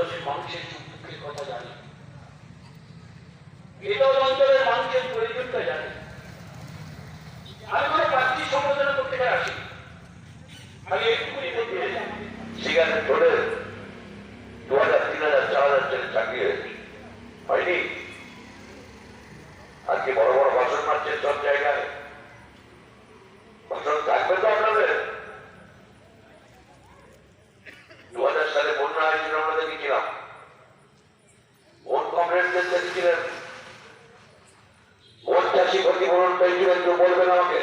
অঞ্চলের মানুষের দুঃখের কথা জানি। বেদল অঞ্চলের মানুষের প্রয়োজনটা জানি। আমি কোনো প্রার্থী সম্বোধনা করতে আসি আমি এইটুকুনি বলতে সেখানে ধরে দু হাজার তিন হাজার চার হাজার ছেলে চাকরি হয়নি? আজকে বড় বড় ভাষণ মারছে সব জায়গায়। দেখেছিলেন ভোট চাষি ক্ষতিপূরণ পেয়েছিলেন বলবেন আমাকে?